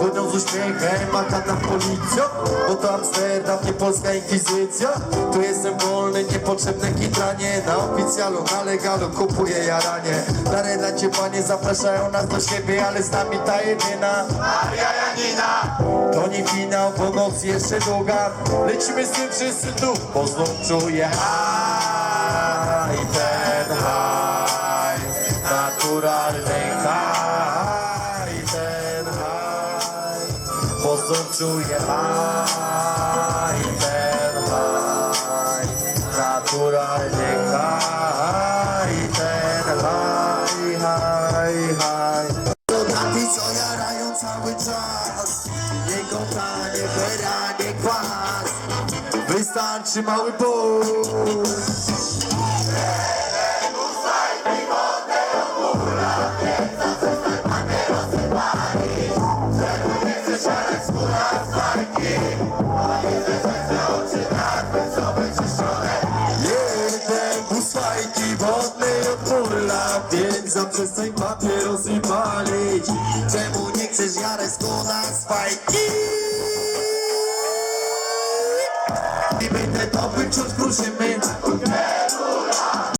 Gonią z uśmiechem, maka na policją Bo to Amsterdam, nie polska inkwizycja. Tu jestem wolny, niepotrzebne kitranie. Na oficjalu, na legalu kupuję jaranie. Na relacie panie zapraszają nas do siebie Ale z nami ta jedyna. Maria Janina. To nie finał, bo noc jeszcze długa. Lecimy z tym wszyscy tu Bo znów czuję high Ten high Naturalny znów czuję high Ten high Naturalny high Ten high High, high to napi, co jarają cały czas Nie kota, nie kwas. Wystarczy mały ból fajki wodnej odpula Więc zaprzestań papierosy palić Czemu nie chcesz z nas fajki? I będę to wyczuć kruszymy